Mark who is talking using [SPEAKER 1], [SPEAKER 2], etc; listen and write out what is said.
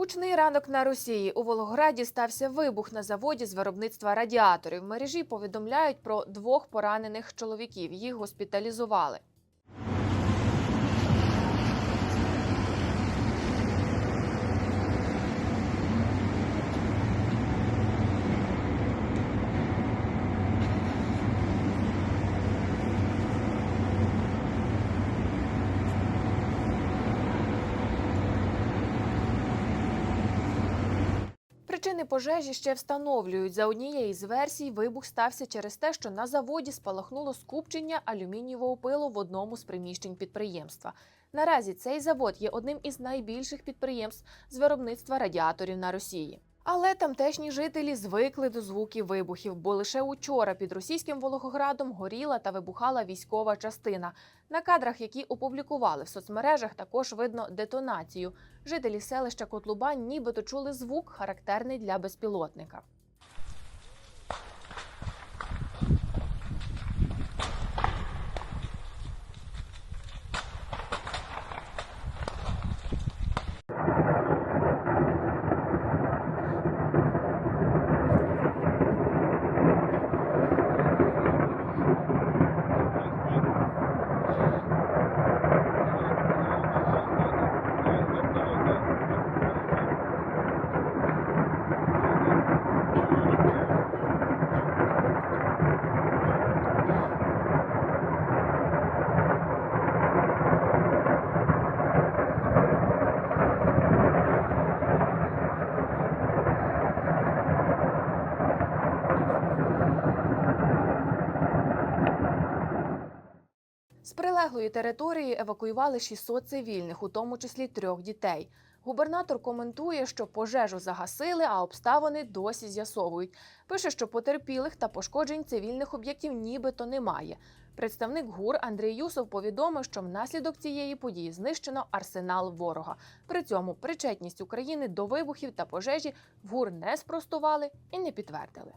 [SPEAKER 1] Гучний ранок на Росії у Волограді стався вибух на заводі з виробництва радіаторів. Мережі повідомляють про двох поранених чоловіків. Їх госпіталізували. Причини пожежі ще встановлюють. За однією з версій, вибух стався через те, що на заводі спалахнуло скупчення алюмінієвого пилу в одному з приміщень підприємства. Наразі цей завод є одним із найбільших підприємств з виробництва радіаторів на Росії. Але тамтешні жителі звикли до звуків вибухів, бо лише учора під російським вологоградом горіла та вибухала військова частина. На кадрах, які опублікували в соцмережах, також видно детонацію. Жителі селища Котлубань нібито чули звук, характерний для безпілотника. З прилеглої території евакуювали 600 цивільних, у тому числі трьох дітей. Губернатор коментує, що пожежу загасили, а обставини досі з'ясовують. Пише, що потерпілих та пошкоджень цивільних об'єктів нібито немає. Представник ГУР Андрій Юсов повідомив, що внаслідок цієї події знищено арсенал ворога. При цьому причетність України до вибухів та пожежі в ГУР не спростували і не підтвердили.